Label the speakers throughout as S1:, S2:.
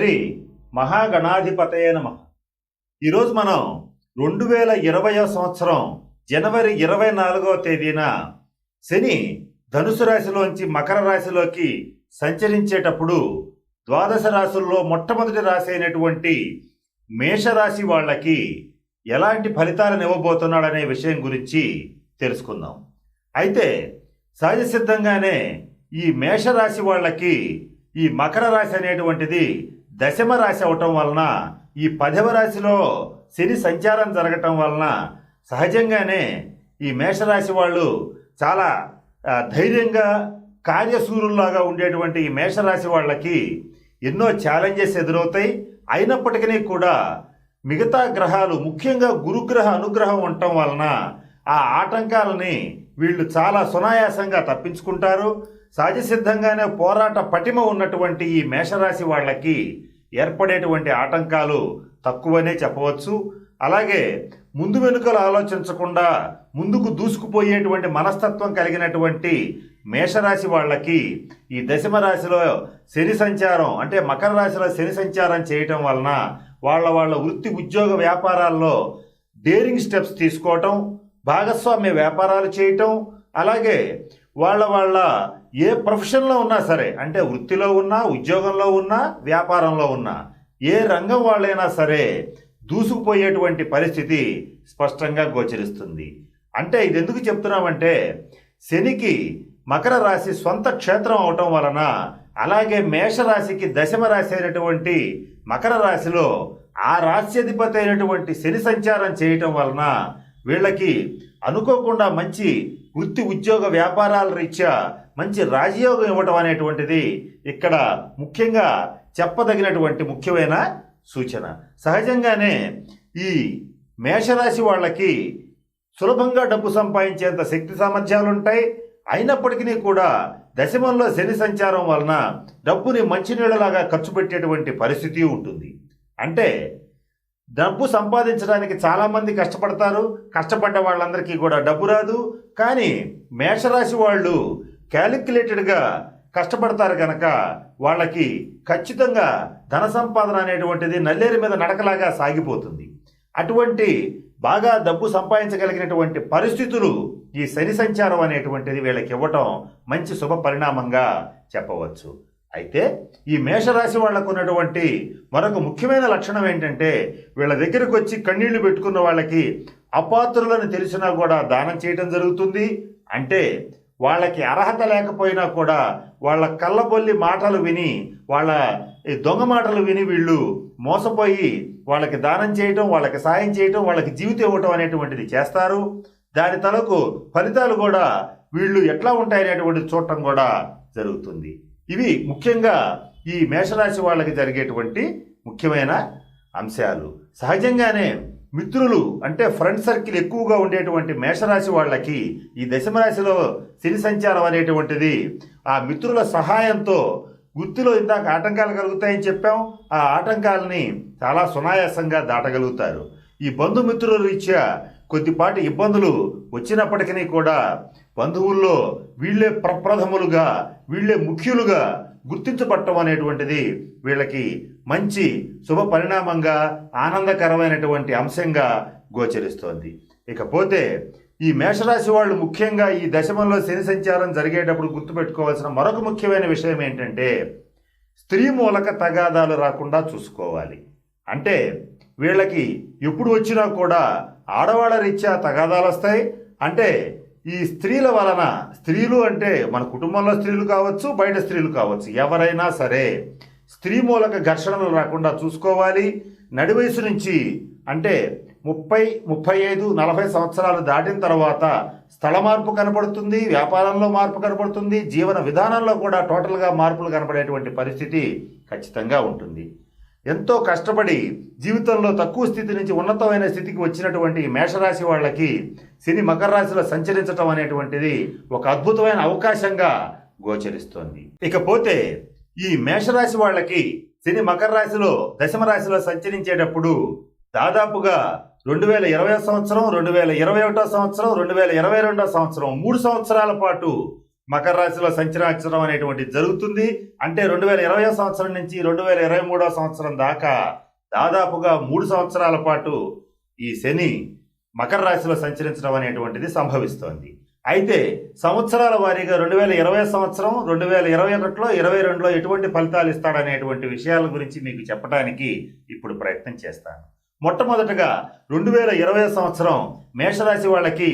S1: శ్రీ మహాగణాధిపతయ నమ. ఈరోజు మనం రెండు వేల ఇరవయో సంవత్సరం జనవరి ఇరవై నాలుగవ తేదీన శని ధనుసు రాశిలోంచి మకర రాశిలోకి సంచరించేటప్పుడు ద్వాదశ రాశుల్లో మొట్టమొదటి రాశి అయినటువంటి మేషరాశి వాళ్ళకి ఎలాంటి ఫలితాలను ఇవ్వబోతున్నాడనే విషయం గురించి తెలుసుకుందాం. అయితే సహజ సిద్ధంగానే ఈ మేషరాశి వాళ్ళకి ఈ మకర రాశి అనేటువంటిది దశమ రాశి అవటం వలన ఈ పదవ రాశిలో శని సంచారం జరగటం వలన సహజంగానే ఈ మేషరాశి వాళ్ళు చాలా ధైర్యంగా కార్యసూరుల్లాగా ఉండేటువంటి ఈ మేషరాశి వాళ్ళకి ఎన్నో ఛాలెంజెస్ ఎదురవుతాయి. అయినప్పటికీ కూడా మిగతా గ్రహాలు ముఖ్యంగా గురుగ్రహ అనుగ్రహం ఉండటం వలన ఆ ఆటంకాలని వీళ్ళు చాలా సునాయాసంగా తప్పించుకుంటారు. సహజసిద్ధంగానే పోరాట పటిమ ఉన్నటువంటి ఈ మేషరాశి వాళ్ళకి ఏర్పడేటువంటి ఆటంకాలు తక్కువనే చెప్పవచ్చు. అలాగే ముందు వెనుకలు ఆలోచించకుండా ముందుకు దూసుకుపోయేటువంటి మనస్తత్వం కలిగినటువంటి మేషరాశి వాళ్ళకి ఈ దశమ రాశిలో శని సంచారం అంటే మకర రాశిలో శని సంచారం చేయటం వలన వాళ్ళ వాళ్ళ వృత్తి ఉద్యోగ వ్యాపారాల్లో డేరింగ్ స్టెప్స్ తీసుకోవటం భాగస్వామ్య వ్యాపారాలు చేయటం అలాగే వాళ్ళ వాళ్ళ ఏ ప్రొఫెషన్లో ఉన్నా సరే అంటే వృత్తిలో ఉన్నా ఉద్యోగంలో ఉన్నా వ్యాపారంలో ఉన్నా ఏ రంగం వాళ్ళైనా సరే దూసుకుపోయేటువంటి పరిస్థితి స్పష్టంగా గోచరిస్తుంది. అంటే ఇది ఎందుకు చెప్తున్నామంటే శనికి మకర రాశి సొంత క్షేత్రం అవటం వలన అలాగే మేషరాశికి దశమ రాశి అయినటువంటి మకర రాశిలో ఆ రాశ్యాధిపతి అయినటువంటి శని సంచారం చేయటం వలన వీళ్ళకి అనుకోకుండా మంచి వృత్తి ఉద్యోగ వ్యాపారాల రీత్యా మంచి రాజయోగం ఇవ్వటం అనేటువంటిది ఇక్కడ ముఖ్యంగా చెప్పదగినటువంటి ముఖ్యమైన సూచన. సహజంగానే ఈ మేషరాశి వాళ్ళకి సులభంగా డబ్బు సంపాదించేంత శక్తి సామర్థ్యాలు ఉంటాయి అయినప్పటికీ కూడా దశమంలో శని సంచారం వలన డబ్బుని మంచినీళ్ళలాగా ఖర్చు పెట్టేటువంటి పరిస్థితి ఉంటుంది. అంటే డబ్బు సంపాదించడానికి చాలామంది కష్టపడతారు. కష్టపడ్డ వాళ్ళందరికీ కూడా డబ్బు రాదు. కానీ మేషరాశి వాళ్ళు క్యాలిక్యులేటెడ్గా కష్టపడతారు కనుక వాళ్ళకి ఖచ్చితంగా ధన సంపాదన అనేటువంటిది నల్లేరు మీద నడకలాగా సాగిపోతుంది. అటువంటి బాగా డబ్బు సంపాదించగలిగినటువంటి పరిస్థితులు ఈ శని సంచారం అనేటువంటిది వీళ్ళకి ఇవ్వటం మంచి శుభ పరిణామంగా చెప్పవచ్చు. అయితే ఈ మేషరాశి వాళ్ళకు ఉన్నటువంటి మరొక ముఖ్యమైన లక్షణం ఏంటంటే వీళ్ళ దగ్గరకు వచ్చి కన్నీళ్ళు పెట్టుకున్న వాళ్ళకి అపాత్రులను తెలిసినా కూడా దానం చేయటం జరుగుతుంది. అంటే వాళ్ళకి అర్హత లేకపోయినా కూడా వాళ్ళ కళ్ళబొల్లి మాటలు విని వాళ్ళ ఈ దొంగ మాటలు విని వీళ్ళు మోసపోయి వాళ్ళకి దానం చేయటం వాళ్ళకి సాయం చేయటం వాళ్ళకి జీవితం ఇవ్వటం అనేటువంటిది చేస్తారు. దాని తలకు ఫలితాలు కూడా వీళ్ళు ఎట్లా ఉంటాయనేటువంటిది చూడటం కూడా జరుగుతుంది. ఇవి ముఖ్యంగా ఈ మేషరాశి వాళ్ళకి జరిగేటువంటి ముఖ్యమైన అంశాలు. సహజంగానే మిత్రులు అంటే ఫ్రెండ్ సర్కిల్ ఎక్కువగా ఉండేటువంటి మేషరాశి వాళ్ళకి ఈ దశమరాశిలో శని సంచారం అనేటువంటిది ఆ మిత్రుల సహాయంతో వృత్తిలో ఇందాక ఆటంకాలు కలుగుతాయని చెప్పాం. ఆ ఆటంకాలని చాలా సునాయాసంగా దాటగలుగుతారు. ఈ బంధుమిత్రుల రీత్యా కొద్దిపాటి ఇబ్బందులు వచ్చినప్పటికీ కూడా బంధువుల్లో వీళ్ళే ప్రప్రథములుగా వీళ్ళే ముఖ్యులుగా గుర్తించబట్టం అనేటువంటిది వీళ్ళకి మంచి శుభ పరిణామంగా ఆనందకరమైనటువంటి అంశంగా గోచరిస్తోంది. ఇకపోతే ఈ మేషరాశి వాళ్ళు ముఖ్యంగా ఈ దశమంలో శని సంచారం జరిగేటప్పుడు గుర్తుపెట్టుకోవాల్సిన మరొక ముఖ్యమైన విషయం ఏంటంటే స్త్రీ మూలక తగాదాలు రాకుండా చూసుకోవాలి. అంటే వీళ్ళకి ఎప్పుడు వచ్చినా కూడా ఆడవాళ్ళ రీత్యా తగాదాలు వస్తాయి అంటే ఈ స్త్రీల వలన స్త్రీలు అంటే మన కుటుంబంలో స్త్రీలు కావచ్చు బయట స్త్రీలు కావచ్చు ఎవరైనా సరే స్త్రీ మూలక ఘర్షణలు రాకుండా చూసుకోవాలి. నడి వయసు నుంచి అంటే ముప్పై ముప్పై ఐదు నలభై సంవత్సరాలు దాటిన తర్వాత స్థల మార్పు కనబడుతుంది వ్యాపారంలో మార్పు కనబడుతుంది జీవన విధానంలో కూడా టోటల్గా మార్పులు కనపడేటువంటి పరిస్థితి ఖచ్చితంగా ఉంటుంది. ఎంతో కష్టపడి జీవితంలో తక్కువ స్థితి నుంచి ఉన్నతమైన స్థితికి వచ్చినటువంటి మేషరాశి వాళ్ళకి శని మకర రాశిలో సంచరించడం అనేటువంటిది ఒక అద్భుతమైన అవకాశంగా గోచరిస్తోంది. ఇకపోతే ఈ మేషరాశి వాళ్ళకి శని మకర రాశిలో దశమ రాశిలో సంచరించేటప్పుడు దాదాపుగా రెండు వేల ఇరవై సంవత్సరం రెండు వేల ఇరవై ఒకటో సంవత్సరం రెండు వేల ఇరవై రెండో సంవత్సరం మూడు సంవత్సరాల పాటు మకర రాశిలో సంచరించడం అనేటువంటి జరుగుతుంది. అంటే రెండు వేల ఇరవై సంవత్సరం నుంచి రెండు వేల ఇరవై మూడో సంవత్సరం దాకా దాదాపుగా మూడు సంవత్సరాల పాటు ఈ శని మకర రాశిలో సంచరించడం అనేటువంటిది సంభవిస్తోంది. అయితే సంవత్సరాల వారీగా రెండు వేల ఇరవై సంవత్సరం రెండు వేల ఇరవై ఒకటిలో ఇరవై రెండులో ఎటువంటి ఫలితాలు ఇస్తాడనేటువంటి విషయాల గురించి మీకు చెప్పడానికి ఇప్పుడు ప్రయత్నం చేస్తాను. మొట్టమొదటగా రెండు వేల ఇరవై సంవత్సరం మేషరాశి వాళ్ళకి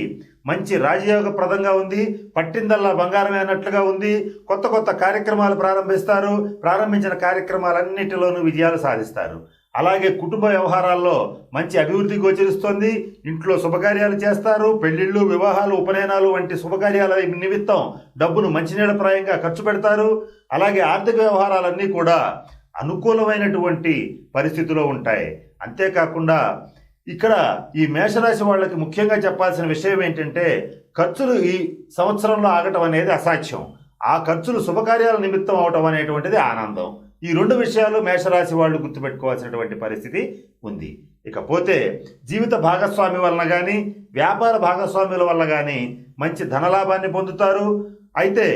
S1: మంచి రాజయోగప్రదంగా ఉంది పట్టిందల్లా బంగారమే అన్నట్లుగా ఉంది. కొత్త కొత్త కార్యక్రమాలు ప్రారంభిస్తారు. ప్రారంభించిన కార్యక్రమాలన్నిటిలోనూ విజయాలు సాధిస్తారు. అలాగే కుటుంబ వ్యవహారాల్లో మంచి అభివృద్ధి గోచరిస్తోంది. ఇంట్లో శుభకార్యాలు చేస్తారు. పెళ్ళిళ్ళు వివాహాలు ఉపనయనాలు వంటి శుభకార్యాల నిమిత్తం డబ్బును మంచినీడప్రాయంగా ఖర్చు పెడతారు. అలాగే ఆర్థిక వ్యవహారాలన్నీ కూడా అనుకూలమైనటువంటి పరిస్థితిలో ఉంటాయి. అంతేకాకుండా ఇక్కడ ఈ మేషరాశి వాళ్ళకి ముఖ్యంగా చెప్పాల్సిన విషయం ఏంటంటే ఖర్చులు ఈ సంవత్సరంలో ఆగటం అనేది అసాధ్యం. ఆ ఖర్చులు శుభకార్యాల నిమిత్తం అవటం అనేటువంటిది ఆనందం. ఈ రెండు విషయాలు మేషరాశి వాళ్ళు గుర్తుపెట్టుకోవాల్సినటువంటి పరిస్థితి ఉంది. ఇకపోతే జీవిత భాగస్వామి వలన కానీ వ్యాపార భాగస్వాముల వల్ల కానీ మంచి ధనలాభాన్ని పొందుతారు. అయితే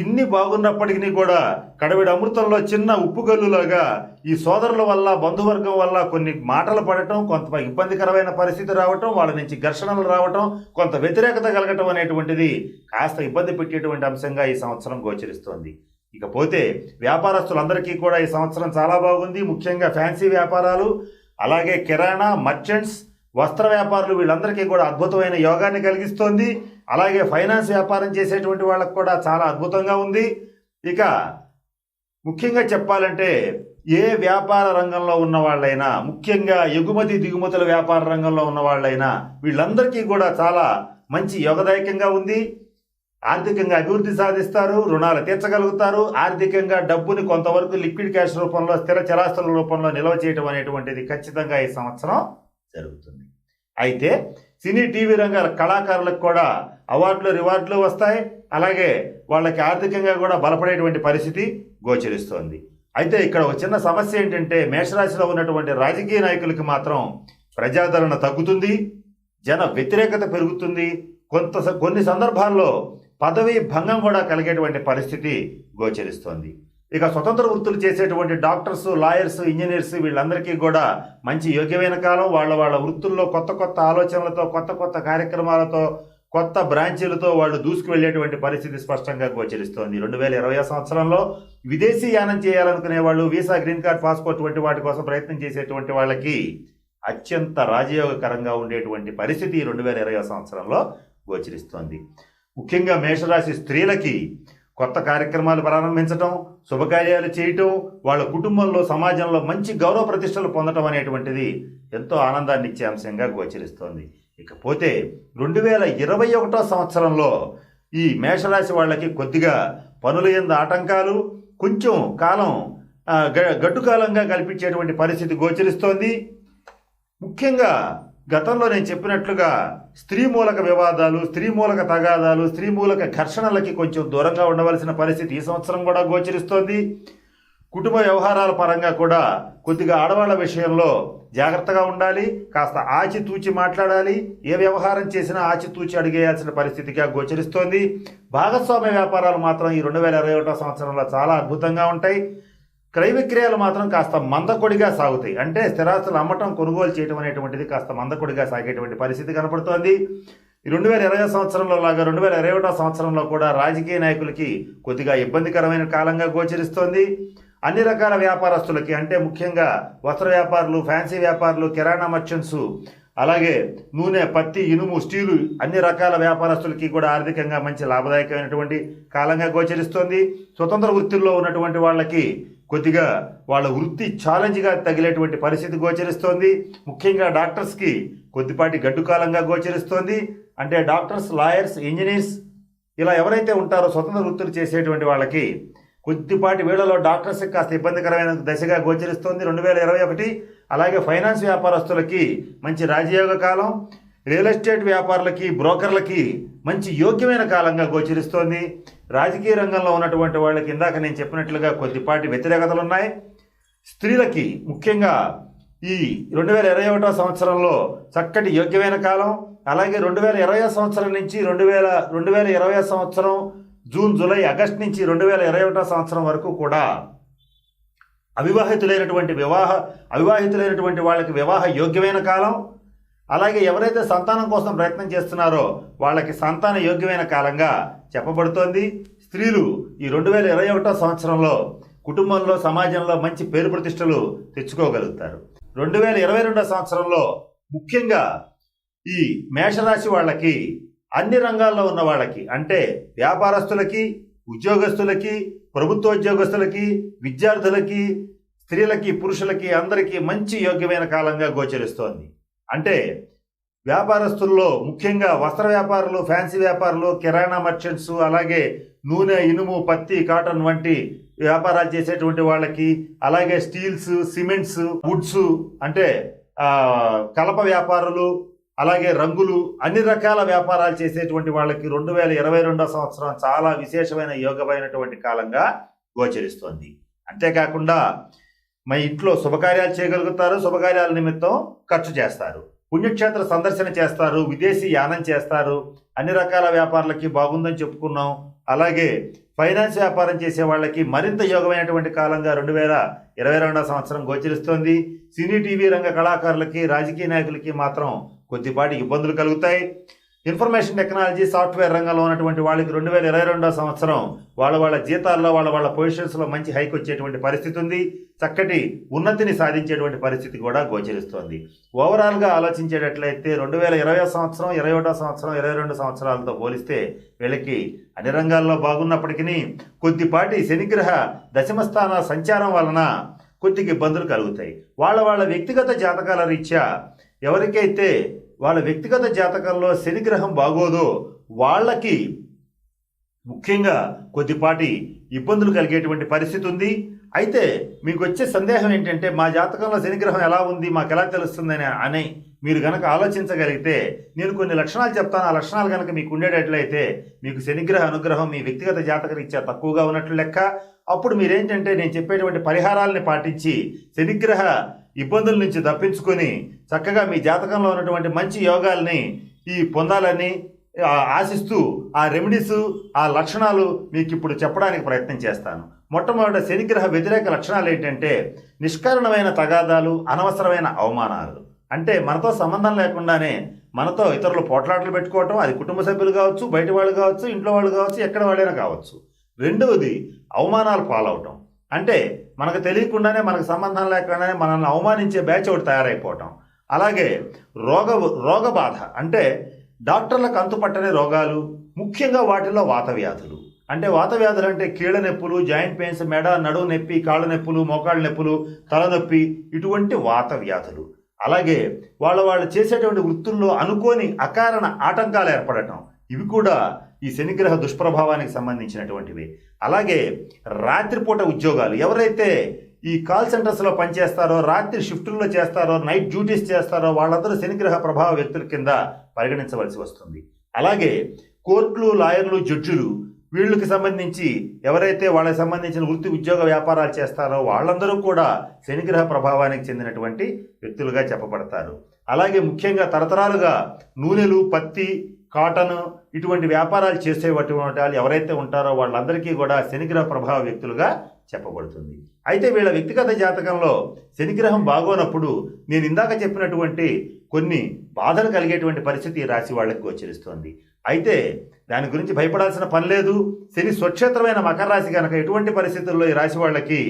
S1: ఇన్ని బాగున్నప్పటికీ కూడా కడవిడి అమృతంలో చిన్న ఉప్పుగల్లులాగా ఈ సోదరుల వల్ల బంధువర్గం వల్ల కొన్ని మాటలు పడటం కొంత ఇబ్బందికరమైన పరిస్థితి రావటం వాళ్ళ నుంచి ఘర్షణలు రావటం కొంత వ్యతిరేకత కలగటం అనేటువంటిది కాస్త ఇబ్బంది పెట్టేటువంటి అంశంగా ఈ సంవత్సరం గోచరిస్తోంది. ఇకపోతే వ్యాపారస్తులందరికీ కూడా ఈ సంవత్సరం చాలా బాగుంది. ముఖ్యంగా ఫ్యాన్సీ వ్యాపారాలు అలాగే కిరాణా మర్చెంట్స్ వస్త్ర వ్యాపారులు వీళ్ళందరికీ కూడా అద్భుతమైన యోగాన్ని కలిగిస్తోంది. అలాగే ఫైనాన్స్ వ్యాపారం చేసేటువంటి వాళ్ళకు కూడా చాలా అద్భుతంగా ఉంది. ఇక ముఖ్యంగా చెప్పాలంటే ఏ వ్యాపార రంగంలో ఉన్న వాళ్ళైనా ముఖ్యంగా ఎగుమతి దిగుమతుల వ్యాపార రంగంలో ఉన్న వాళ్ళైనా వీళ్ళందరికీ కూడా చాలా మంచి యోగదాయకంగా ఉంది. ఆర్థికంగా అభివృద్ధి సాధిస్తారు రుణాలు తీర్చగలుగుతారు ఆర్థికంగా డబ్బుని కొంతవరకు లిక్విడ్ క్యాష్ రూపంలో స్థిర చరాస్తుల రూపంలో నిల్వ చేయడం అనేటువంటిది ఖచ్చితంగా ఈ సంవత్సరం జరుగుతుంది. అయితే సినీ టీవీ రంగ కళాకారులకు కూడా అవార్డులు రివార్డులు వస్తాయి. అలాగే వాళ్ళకి ఆర్థికంగా కూడా బలపడేటువంటి పరిస్థితి గోచరిస్తోంది. అయితే ఇక్కడ ఒక చిన్న సమస్య ఏంటంటే మేషరాశిలో ఉన్నటువంటి రాజకీయ నాయకులకి మాత్రం ప్రజాదరణ తగ్గుతుంది జన వ్యతిరేకత పెరుగుతుంది. కొంత స- కొన్ని సందర్భాల్లో పదవి భంగం కూడా కలిగేటువంటి పరిస్థితి గోచరిస్తోంది. ఇక స్వతంత్ర వృత్తులు చేసేటువంటి డాక్టర్స్ లాయర్స్ ఇంజనీర్స్ వీళ్ళందరికీ కూడా మంచి యోగ్యమైన కాలం. వాళ్ళ వాళ్ళ వృత్తుల్లో కొత్త కొత్త ఆలోచనలతో కొత్త కొత్త కార్యక్రమాలతో కొత్త బ్రాంచీలతో వాళ్ళు దూసుకువెళ్ళేటువంటి పరిస్థితి స్పష్టంగా గోచరిస్తోంది. రెండు వేల ఇరవై సంవత్సరంలో విదేశీ యానం చేయాలనుకునే వాళ్ళు వీసా గ్రీన్ కార్డ్ పాస్పోర్ట్ వంటి వాటి కోసం ప్రయత్నం చేసేటువంటి వాళ్ళకి అత్యంత రాజయోగకరంగా ఉండేటువంటి పరిస్థితి రెండు వేల ఇరవై సంవత్సరంలో గోచరిస్తోంది. ముఖ్యంగా మేషరాశి స్త్రీలకి కొత్త కార్యక్రమాలు ప్రారంభించటం శుభకార్యాలు చేయటం వాళ్ళ కుటుంబంలో సమాజంలో మంచి గౌరవ ప్రతిష్టలు పొందటం అనేటువంటిది ఎంతో ఆనందాన్ని ఇచ్చే అంశంగా గోచరిస్తోంది. ఇకపోతే రెండు వేల ఇరవై ఒకటో సంవత్సరంలో ఈ మేషరాశి వాళ్ళకి కొద్దిగా పనుల ఎందు ఆటంకాలు కొంచెం కాలం గ- గడ్డు కాలంగా కల్పించేటువంటి పరిస్థితి గోచరిస్తోంది. ముఖ్యంగా గతంలో నేను చెప్పినట్లుగా స్త్రీ మూలక వివాదాలు స్త్రీ మూలక తగాదాలు స్త్రీ మూలక ఘర్షణలకి కొంచెం దూరంగా ఉండవలసిన పరిస్థితి ఈ సంవత్సరం కూడా గోచరిస్తోంది. కుటుంబ వ్యవహారాల పరంగా కూడా కొద్దిగా ఆడవాళ్ళ విషయంలో జాగ్రత్తగా ఉండాలి కాస్త ఆచితూచి మాట్లాడాలి ఏ వ్యవహారం చేసినా ఆచితూచి అడిగేయాల్సిన పరిస్థితిగా గోచరిస్తోంది. భాగస్వామ్య వ్యాపారాలు మాత్రం ఈ రెండు వేల ఇరవై ఒకటో సంవత్సరంలో చాలా అద్భుతంగా ఉంటాయి. క్రయ విక్రయాలు మాత్రం కాస్త మందకొడిగా సాగుతాయి. అంటే స్థిరాస్తులు అమ్మటం కొనుగోలు చేయడం అనేటువంటిది కాస్త మందకొడిగా సాగేటువంటి పరిస్థితి కనపడుతోంది. ఈ రెండు వేల ఇరవై సంవత్సరంలో లాగా రెండు వేల ఇరవై ఒకటో సంవత్సరంలో కూడా రాజకీయ నాయకులకి కొద్దిగా ఇబ్బందికరమైన కాలంగా గోచరిస్తోంది. అన్ని రకాల వ్యాపారస్తులకి అంటే ముఖ్యంగా వస్త్ర వ్యాపారులు ఫ్యాన్సీ వ్యాపారులు కిరాణా మర్చెంట్స్ అలాగే నూనె పత్తి ఇనుము స్టీలు అన్ని రకాల వ్యాపారస్తులకి కూడా ఆర్థికంగా మంచి లాభదాయకమైనటువంటి కాలంగా గోచరిస్తోంది. స్వతంత్ర వృత్తుల్లో ఉన్నటువంటి వాళ్ళకి కొద్దిగా వాళ్ళ వృత్తి ఛాలెంజ్గా తగిలేటువంటి పరిస్థితి గోచరిస్తోంది. ముఖ్యంగా డాక్టర్స్కి కొద్దిపాటి గడ్డుకాలంగా గోచరిస్తోంది. అంటే డాక్టర్స్ లాయర్స్ ఇంజనీర్స్ ఇలా ఎవరైతే ఉంటారో స్వతంత్ర వృత్తులు చేసేటువంటి వాళ్ళకి కొద్దిపాటి వేళలో డాక్టర్స్కి కాస్త ఇబ్బందికరమైన దశగా గోచరిస్తోంది రెండు వేల ఇరవై ఒకటి. అలాగే ఫైనాన్స్ వ్యాపారస్తులకి మంచి రాజయోగ కాలం రియల్ ఎస్టేట్ వ్యాపారులకి బ్రోకర్లకి మంచి యోగ్యమైన కాలంగా గోచరిస్తోంది. రాజకీయ రంగంలో ఉన్నటువంటి వాళ్ళకి ఇందాక నేను చెప్పినట్లుగా కొద్దిపాటి వ్యతిరేకతలు ఉన్నాయి స్త్రీలకి ముఖ్యంగా ఈ రెండు వేల ఇరవై ఒకటో సంవత్సరంలో చక్కటి యోగ్యమైన కాలం. అలాగే రెండు వేల ఇరవై సంవత్సరం నుంచి రెండు వేల రెండు వేల ఇరవై సంవత్సరం జూన్ జూలై ఆగస్ట్ నుంచి రెండు వేల ఇరవై ఒకటో సంవత్సరం వరకు కూడా అవివాహితులైనటువంటి వివాహ అవివాహితులైనటువంటి వాళ్ళకి వివాహ యోగ్యమైన కాలం. అలాగే ఎవరైతే సంతానం కోసం ప్రయత్నం చేస్తున్నారో వాళ్ళకి సంతాన యోగ్యమైన కాలంగా చెప్పబడుతోంది. స్త్రీలు ఈ రెండు వేల ఇరవై ఒకటో సంవత్సరంలో కుటుంబంలో సమాజంలో మంచి పేరు ప్రతిష్టలు తెచ్చుకోగలుగుతారు. రెండు వేల ఇరవై రెండో సంవత్సరంలో ముఖ్యంగా ఈ మేషరాశి వాళ్ళకి అన్ని రంగాల్లో ఉన్న వాళ్ళకి అంటే వ్యాపారస్తులకి ఉద్యోగస్తులకి ప్రభుత్వ ఉద్యోగస్తులకి విద్యార్థులకి స్త్రీలకి పురుషులకి అందరికీ మంచి యోగ్యమైన కాలంగా గోచరిస్తోంది. అంటే వ్యాపారస్తుల్లో ముఖ్యంగా వస్త్ర వ్యాపారులు ఫ్యాన్సీ వ్యాపారులు కిరాణా మర్చెంట్స్ అలాగే నూనె ఇనుము పత్తి కాటన్ వంటి వ్యాపారాలు చేసేటువంటి వాళ్ళకి అలాగే స్టీల్స్ సిమెంట్స్ వుడ్స్ అంటే కలప వ్యాపారులు అలాగే రంగులు అన్ని రకాల వ్యాపారాలు చేసేటువంటి వాళ్ళకి రెండు వేల ఇరవై రెండో సంవత్సరం చాలా విశేషమైన యోగమైనటువంటి కాలంగా గోచరిస్తోంది. అంతేకాకుండా మా ఇంట్లో శుభకార్యాలు చేయగలుగుతారు శుభకార్యాల నిమిత్తం ఖర్చు చేస్తారు. పుణ్యక్షేత్ర సందర్శన చేస్తారు విదేశీ యానం చేస్తారు. అన్ని రకాల వ్యాపారాలకి బాగుందని చెప్పుకున్నాం. అలాగే ఫైనాన్స్ వ్యాపారం చేసే వాళ్ళకి మరింత యోగమైనటువంటి కాలంగా రెండు వేల ఇరవై రెండవ సంవత్సరం గోచరిస్తోంది. సినీ టీవీ రంగ కళాకారులకి రాజకీయ నాయకులకి మాత్రం కొద్దిపాటి ఇబ్బందులు కలుగుతాయి. ఇన్ఫర్మేషన్ టెక్నాలజీ సాఫ్ట్వేర్ రంగంలో ఉన్నటువంటి వాళ్ళకి రెండు వేల ఇరవై రెండో సంవత్సరం వాళ్ళ వాళ్ళ జీతాల్లో వాళ్ళ వాళ్ళ పొజిషన్స్లో మంచి హైక్ వచ్చేటువంటి పరిస్థితి ఉంది. చక్కటి ఉన్నతిని సాధించేటువంటి పరిస్థితి కూడా గోచరిస్తోంది. ఓవరాల్గా ఆలోచించేటట్లయితే రెండు వేల ఇరవై సంవత్సరం ఇరవై ఒకటో సంవత్సరం ఇరవై రెండు సంవత్సరాలతో పోలిస్తే వీళ్ళకి అన్ని రంగాల్లో బాగున్నప్పటికీ కొద్దిపాటి శనిగ్రహ దశమ స్థాన సంచారం వలన కొద్దిగా ఇబ్బందులు కలుగుతాయి. వాళ్ళ వాళ్ళ వ్యక్తిగత జాతకాల రీత్యా ఎవరికైతే వాళ్ళ వ్యక్తిగత జాతకంలో శనిగ్రహం బాగోదో వాళ్ళకి ముఖ్యంగా కొద్దిపాటి ఇబ్బందులు కలిగేటువంటి పరిస్థితి ఉంది. అయితే మీకు వచ్చే సందేహం ఏంటంటే మా జాతకంలో శనిగ్రహం ఎలా ఉంది మాకు ఎలా తెలుస్తుందని అని మీరు గనక ఆలోచించగలిగితే నేను కొన్ని లక్షణాలు చెప్తాను. ఆ లక్షణాలు కనుక మీకు ఉండేటట్లయితే మీకు శనిగ్రహ అనుగ్రహం మీ వ్యక్తిగత జాతక రీత్యా తక్కువగా ఉన్నట్లు లెక్క. అప్పుడు మీరేంటంటే నేను చెప్పేటువంటి పరిహారాలని పాటించి శనిగ్రహ ఇబ్బందుల నుంచి తప్పించుకొని చక్కగా మీ జాతకంలో ఉన్నటువంటి మంచి యోగాల్ని ఈ పొందాలని ఆశిస్తూ ఆ రెమెడీస్ ఆ లక్షణాలు మీకు ఇప్పుడు చెప్పడానికి ప్రయత్నం చేస్తాను. మొట్టమొదట శనిగ్రహ వ్యతిరేక లక్షణాలు ఏంటంటే నిష్కారణమైన తగాదాలు అనవసరమైన అవమానాలు. అంటే మనతో సంబంధం లేకుండానే మనతో ఇతరులు పోట్లాటలు పెట్టుకోవటం అది కుటుంబ సభ్యులు కావచ్చు బయట వాళ్ళు కావచ్చు ఇంట్లో వాళ్ళు కావచ్చు ఎక్కడ వాళ్ళైనా కావచ్చు. రెండవది అవమానాలు పాలవటం. అంటే మనకు తెలియకుండానే మనకు సంబంధం లేకుండానే మనల్ని అవమానించే బ్యాచ్ ఒకటి తయారైపోవటం. అలాగే రోగ రోగ బాధ అంటే డాక్టర్లకు అంతుపట్టని రోగాలు ముఖ్యంగా వాటిల్లో వాత వ్యాధులు అంటే వాత వ్యాధులు అంటే కీళ్ళ నొప్పులు జాయింట్ పెయిన్స్ మెడ నడువు నొప్పి కాళ్ళ నొప్పులు మోకాళ్ళ నొప్పులు తలనొప్పి ఇటువంటి వాత వ్యాధులు అలాగే వాళ్ళ వాళ్ళు చేసేటువంటి వృత్తుల్లో అనుకోని అకారణ ఆటంకాలు ఏర్పడటం. ఇవి కూడా ఈ శనిగ్రహ దుష్ప్రభావానికి సంబంధించినటువంటివి. అలాగే రాత్రిపూట ఉద్యోగాలు. ఎవరైతే ఈ కాల్ సెంటర్స్లో పనిచేస్తారో రాత్రి షిఫ్టుల్లో చేస్తారో నైట్ డ్యూటీస్ చేస్తారో వాళ్ళందరూ శనిగ్రహ ప్రభావ వ్యక్తుల కింద పరిగణించవలసి వస్తుంది. అలాగే కోర్టులు లాయర్లు జడ్జులు వీళ్ళకి సంబంధించి ఎవరైతే వాళ్ళకి సంబంధించిన వృత్తి ఉద్యోగ వ్యాపారాలు చేస్తారో వాళ్ళందరూ కూడా శనిగ్రహ ప్రభావానికి చెందినటువంటి వ్యక్తులుగా చెప్పబడతారు. అలాగే ముఖ్యంగా తరతరాలుగా నూనెలు పత్తి కాటన్ ఇటువంటి వ్యాపారాలు చేసేటువంటి వాళ్ళు ఎవరైతే ఉంటారో వాళ్ళందరికీ కూడా శనిగ్రహ ప్రభావ వ్యక్తులుగా చెప్పబడుతుంది. అయితే వీళ్ళ వ్యక్తిగత జాతకంలో శనిగ్రహం బాగోనప్పుడు నేను ఇందాక చెప్పినటువంటి కొన్ని బాధలు కలిగేటువంటి పరిస్థితి ఈ రాశి వాళ్ళకి గోచరిస్తోంది. అయితే దాని గురించి భయపడాల్సిన పని లేదు. శని స్వక్షేత్రమైన మకర రాశి కనుక ఎటువంటి పరిస్థితుల్లో ఈ రాశి వాళ్ళకి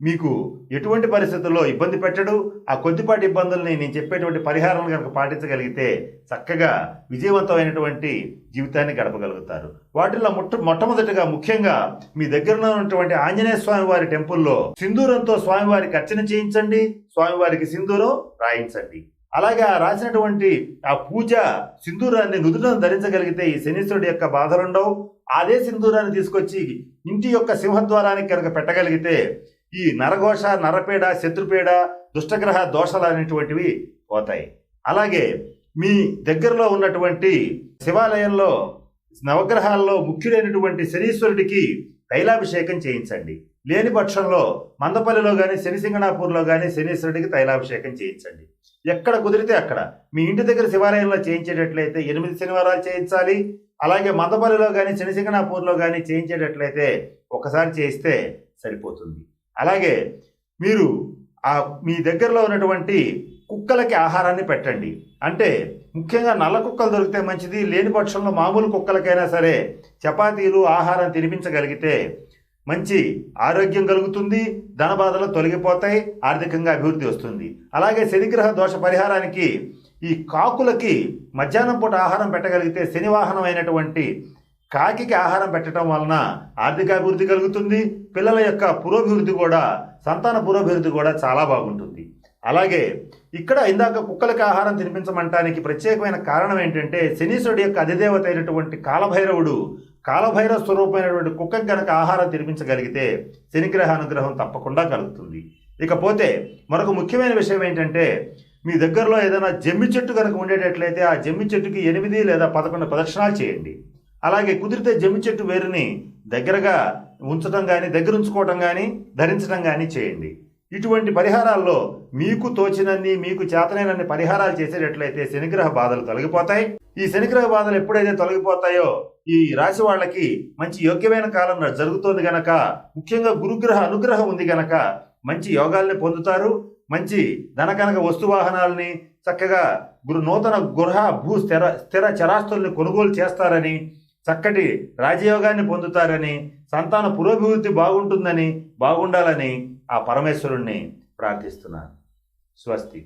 S1: మీకు ఎటువంటి పరిస్థితుల్లో ఇబ్బంది పెట్టడు. ఆ కొద్దిపాటి ఇబ్బందుల్ని నేను చెప్పేటువంటి పరిహారాలను కనుక పాటించగలిగితే చక్కగా విజయవంతమైనటువంటి జీవితాన్ని గడపగలుగుతారు. వాటిల్లో మొట్ట మొట్టమొదటిగా ముఖ్యంగా మీ దగ్గర ఉన్నటువంటి ఆంజనేయ స్వామి వారి టెంపుల్లో సింధూరంతో స్వామివారికి అర్చన చేయించండి. స్వామివారికి సింధూరం రాయించండి. అలాగే ఆ రాసినటువంటి ఆ పూజ సింధూరాన్ని నుదుటను ధరించగలిగితే ఈ శనీశ్వరుడి యొక్క బాధలుండవు. అదే సింధూరాన్ని తీసుకొచ్చి ఇంటి యొక్క సింహద్వారానికి కనుక పెట్టగలిగితే ఈ నరఘోష నరపీడ శత్రుపీడ దుష్టగ్రహ దోషాలు అనేటువంటివి పోతాయి. అలాగే మీ దగ్గరలో ఉన్నటువంటి శివాలయంలో నవగ్రహాల్లో ముఖ్యుడైనటువంటి శనీశ్వరుడికి తైలాభిషేకం చేయించండి. లేని పక్షంలో మందపల్లిలో కానీ శనిసింగణాపూర్లో కానీ శనీశ్వరుడికి తైలాభిషేకం చేయించండి. ఎక్కడ కుదిరితే అక్కడ. మీ ఇంటి దగ్గర శివాలయంలో చేయించేటట్లయితే ఎనిమిది శనివారాలు చేయించాలి. అలాగే మందపల్లిలో కానీ శనిసింగణాపూర్లో కానీ చేయించేటట్లయితే ఒకసారి చేయిస్తే సరిపోతుంది. అలాగే మీరు ఆ మీ దగ్గరలో ఉన్నటువంటి కుక్కలకి ఆహారాన్ని పెట్టండి. అంటే ముఖ్యంగా నల్ల కుక్కలు దొరికితే మంచిది లేని పక్షంలో మామూలు కుక్కలకైనా సరే చపాతీలు ఆహారం తినిపించగలిగితే మంచి ఆరోగ్యం కలుగుతుంది ధనబాధలు తొలగిపోతాయి ఆర్థికంగా అభివృద్ధి వస్తుంది. అలాగే శనిగ్రహ దోష పరిహారానికి ఈ కాకులకి మధ్యాహ్నం పూట ఆహారం పెట్టగలిగితే శనివాహనం అయినటువంటి కాకికి ఆహారం పెట్టడం వలన ఆర్థిక అభివృద్ధి కలుగుతుంది. పిల్లల యొక్క పురోభివృద్ధి కూడా సంతాన పురోభివృద్ధి కూడా చాలా బాగుంటుంది. అలాగే ఇక్కడ ఇందాక కుక్కలకి ఆహారం తినిపించమంటానికి ప్రత్యేకమైన కారణం ఏంటంటే శనీశ్వరుడి యొక్క అధిదేవత అయినటువంటి కాలభైరవుడు కాలభైరవ స్వరూపమైనటువంటి కుక్కకి గనక ఆహారం తినిపించగలిగితే శనిగ్రహ అనుగ్రహం తప్పకుండా కలుగుతుంది. ఇకపోతే మరొక ముఖ్యమైన విషయం ఏంటంటే మీ దగ్గరలో ఏదైనా జమ్మి చెట్టు కనుక ఉండేటట్లయితే ఆ జమ్మి చెట్టుకి ఎనిమిది లేదా పదకొండు ప్రదక్షిణాలు చేయండి. అలాగే కుదిరితే జమ్మి చెట్టు వేరుని దగ్గరగా ఉంచడం కానీ దగ్గర ఉంచుకోవడం కానీ ధరించడం కానీ చేయండి. ఇటువంటి పరిహారాల్లో మీకు తోచినన్ని మీకు చేతనైనన్ని పరిహారాలు చేసేటట్లయితే శనిగ్రహ బాధలు తొలగిపోతాయి. ఈ శనిగ్రహ బాధలు ఎప్పుడైతే తొలగిపోతాయో ఈ రాశి వాళ్ళకి మంచి యోగ్యమైన కాలం జరుగుతోంది గనక ముఖ్యంగా గురుగ్రహ అనుగ్రహం ఉంది గనక మంచి యోగాల్ని పొందుతారు. మంచి ధనకనక వస్తు వాహనాలని చక్కగా గురు నూతన గృహ భూ స్థిర స్థిర చరాస్తుల్ని కొనుగోలు చేస్తారని చక్కటి రాజయోగాన్ని పొందుతారని సంతాన పురోభివృద్ధి బాగుంటుందని బాగుండాలని ఆ పరమేశ్వరుణ్ణి ప్రార్థిస్తున్నాను. స్వస్తి.